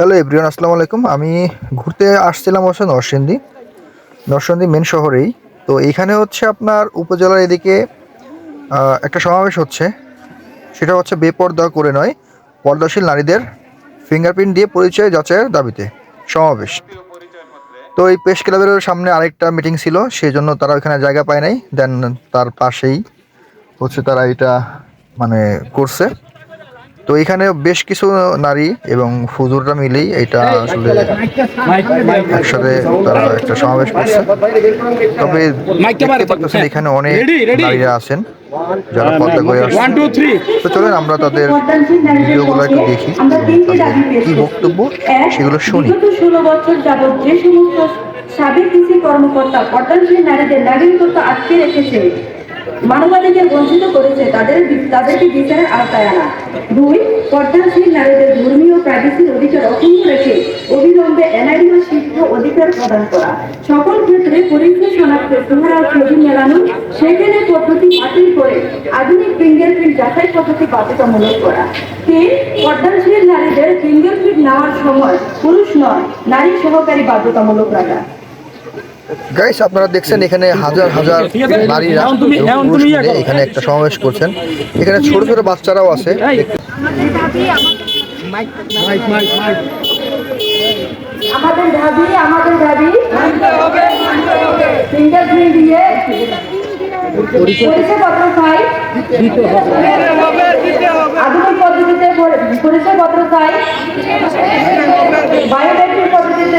Hello everyone আসসালামু আলাইকুম। আমি ঘুরতে আসছিলাম অবশ্য নরসিংদী। নরসিংদী মেন শহরেই। তো এইখানে হচ্ছে আপনার উপজেলার এদিকে একটা সমাবেশ হচ্ছে। সেটা হচ্ছে বেপর্দা করে নয়, পর্দাশীল নারীদের ফিঙ্গারপ্রিন্ট দিয়ে পরিচয় যাচাইয়ের দাবিতে সমাবেশ। তো এই প্রেস ক্লাবের সামনে আরেকটা মিটিং ছিল, সেই জন্য তারা ওইখানে জায়গা পায় নাই। দেন তার পাশেই হচ্ছে তারা এটা মানে করছে। তো এখানে বেশ কিছু নারী এবং ফুজুররা মিলেই এটা আসলে একসাথে তারা একটা সমাবেশ করছে। তবে দেখতে পাচ্ছেন এখানে অনেক নারীরা আছেন যারা পর্দা করে আসছেন। ওয়ান টু থ্রি তো চলেন আমরা তাদের ভিডিওগুলো একটু দেখি। কি বক্তব্য সেগুলো শুনি। ষোলো বছর যাবৎ যে সমস্ত সাবেক কৃষি কর্মকর্তা নারীদের নাগরিকত্ব আটকে রেখেছে মানবাধিকার বঞ্চিত করেছে, তাদের তাদেরকে বিচারের আওতায় আনা। দুই পর্দানশীল নারীদের ধর্মীয় প্রাদেশিক অধিকার অক্ষুণ্ণ রেখে অবিলম্বে এনআইডি ও শিক্ষা অধিকার প্রদান করা। সকল ক্ষেত্রে পরীক্ষা শনাক্তে পুনরা ছবি মেলানো সেখানে পদ্ধতি বাতিল করে আধুনিক ফিঙ্গারপ্রিন্ট যাচাই পদ্ধতি বাধ্যতামূলক করা। তিন পর্দানশীল নারীদের ফিঙ্গারপ্রিন্ট নেওয়ার সময় পুরুষ নয়, নারী সহকারী বাধ্যতামূলক রাখা। গাইস আপনারা দেখছেন এখানে হাজার হাজার নারীরা এখন একটা সমাবেশ করছেন। এখানে ছোট ছোট বাচ্চারাও আছে। আমাদের দাবি আমাদের দাবি। দিয়ে পরিচয়পত্র চাই আধুনিক পদ্ধতিতে পরি- পরিচয়পত্র চাই বায়োমেট্রিক পদ্ধতিতে